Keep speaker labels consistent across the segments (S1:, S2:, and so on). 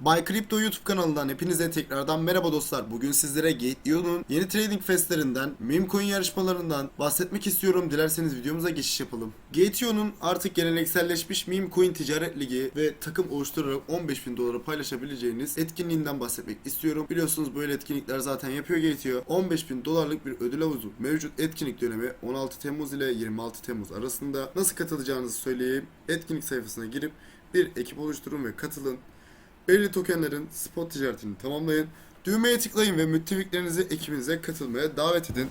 S1: Bay Crypto YouTube kanalından hepinize tekrardan merhaba dostlar. Bugün sizlere Gate.io'nun yeni trading festlerinden, meme coin yarışmalarından bahsetmek istiyorum. Dilerseniz videomuza geçiş yapalım. Gate.io'nun artık gelenekselleşmiş meme coin ticaret ligi ve takım oluşturarak 15.000 dolara paylaşabileceğiniz etkinliğinden bahsetmek istiyorum. Biliyorsunuz böyle etkinlikler zaten yapıyor Gate.io. 15.000 dolarlık bir ödül havuzu mevcut etkinlik dönemi 16 Temmuz ile 26 Temmuz arasında. Nasıl katılacağınızı söyleyeyim. Etkinlik sayfasına girip bir ekip oluşturun ve katılın. Belirli tokenlerin spot ticaretini tamamlayın. Düğmeye tıklayın ve müttefiklerinizi ekibinize katılmaya davet edin.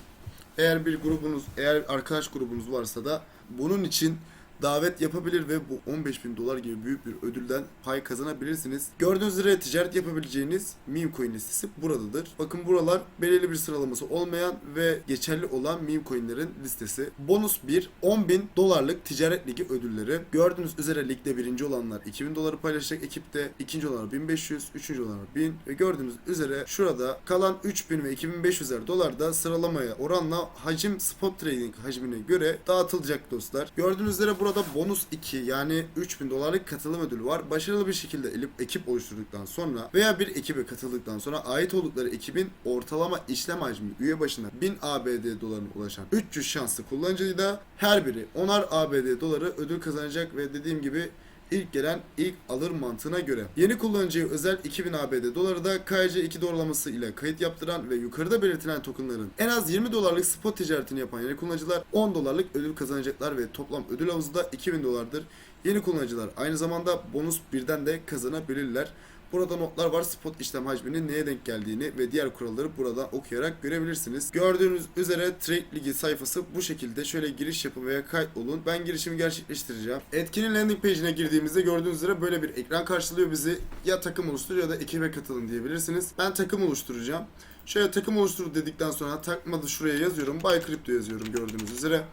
S1: Eğer bir grubunuz, eğer arkadaş grubunuz varsa da bunun için davet yapabilir ve bu 15 bin dolar gibi büyük bir ödülden pay kazanabilirsiniz. Gördüğünüz üzere ticaret yapabileceğiniz meme coin listesi buradadır. Bakın buralar belirli bir sıralaması olmayan ve geçerli olan meme coinlerin listesi. Bonus 1 10 bin dolarlık ticaret ligi ödülleri. Gördüğünüz üzere ligde birinci olanlar 2000 doları paylaşacak ekipte, ikinci olanlar 1500, üçüncü olanlar 1000 ve gördüğünüz üzere şurada kalan 3000 ve 2500'er dolar da sıralamaya oranla hacim spot trading hacmine göre dağıtılacak dostlar. Gördüğünüz üzere burada bonus 2 yani 3000 dolarlık katılım ödülü var. Başarılı bir şekilde ekip oluşturduktan sonra veya bir ekibe katıldıktan sonra ait oldukları ekibin ortalama işlem hacmi üye başına 1000 ABD dolarına ulaşan 300 şanslı kullanıcıyla her biri 10'ar ABD doları ödül kazanacak ve dediğim gibi İlk gelen ilk alır mantığına göre. Yeni kullanıcıya özel 2000 ABD doları da KYC2 doğrulaması ile kayıt yaptıran ve yukarıda belirtilen tokenların en az 20 dolarlık spot ticaretini yapan yeni kullanıcılar 10 dolarlık ödül kazanacaklar ve toplam ödül havuzu da 2000 dolardır. Yeni kullanıcılar aynı zamanda bonus birden de kazanabilirler. Burada notlar var spot işlem hacminin neye denk geldiğini ve diğer kuralları buradan okuyarak görebilirsiniz. Gördüğünüz üzere Trade Ligi sayfası bu şekilde. Şöyle giriş yapın veya kayıt olun. Ben girişimi gerçekleştireceğim. Etkinin landing page'ine girdiğimizde gördüğünüz üzere böyle bir ekran karşılıyor bizi. Ya takım oluştur ya da ekibe katılın diyebilirsiniz. Ben takım oluşturacağım. Şöyle takım oluştur dedikten sonra takmadı şuraya yazıyorum. Buy Crypto yazıyorum gördüğünüz üzere.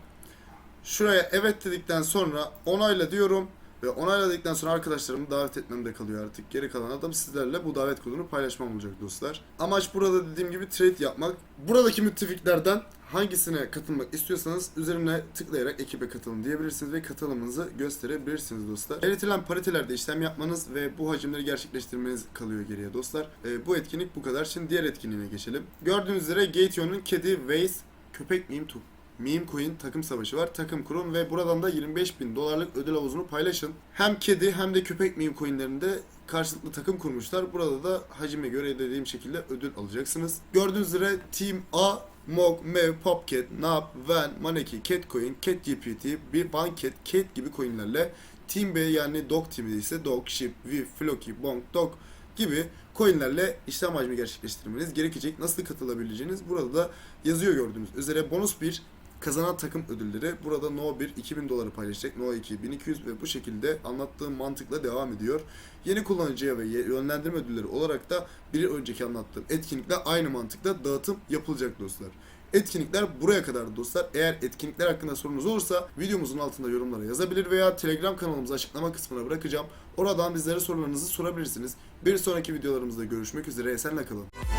S1: Şuraya evet dedikten sonra onayla diyorum. Ve onayladıktan sonra arkadaşlarımı davet etmemde kalıyor artık. Geri kalan adam sizlerle bu davet kodunu paylaşmam olacak dostlar. Amaç burada dediğim gibi trade yapmak. Buradaki müttefiklerden hangisine katılmak istiyorsanız üzerine tıklayarak ekibe katılın diyebilirsiniz ve katılımınızı gösterebilirsiniz dostlar. Belirtilen paritelerde işlem yapmanız ve bu hacimleri gerçekleştirmeniz kalıyor geriye dostlar. Ee, bu etkinlik bu kadar. Şimdi diğer etkinliğine geçelim. Gördüğünüz üzere Gateon'un kedi, Waze, köpek meme tu Meme Coin takım savaşı var. Takım kurun ve buradan da 25 bin dolarlık ödül havuzunu paylaşın. Hem kedi hem de köpek meme coinlerinde karşılıklı takım kurmuşlar. Burada da hacime göre dediğim şekilde ödül alacaksınız. Gördüğünüz üzere Team A Mog, Mev, Popcat, Nap, Van, Maneki, Catcoin, CatGPT, bir Banket, Cat gibi coinlerle Team B yani Dog Team'de ise Dog, Ship, Viv, Floki, Bonk, Dog gibi coinlerle işlem hacmi gerçekleştirmeniz gerekecek. Nasıl katılabileceğiniz burada da yazıyor gördüğünüz üzere. Bonus 1 kazanan takım ödülleri. Burada No 1 2000 doları paylaşacak. No 2 1200 ve bu şekilde anlattığım mantıkla devam ediyor. Yeni kullanıcıya ve yönlendirme ödülleri olarak da bir önceki anlattığım etkinlikle aynı mantıkla dağıtım yapılacak dostlar. Etkinlikler buraya kadar dostlar. Eğer etkinlikler hakkında sorunuz olursa videomuzun altında yorumlara yazabilir veya Telegram kanalımızı açıklama kısmına bırakacağım. Oradan bizlere sorularınızı sorabilirsiniz. Bir sonraki videolarımızda görüşmek üzere. Esenle kalın.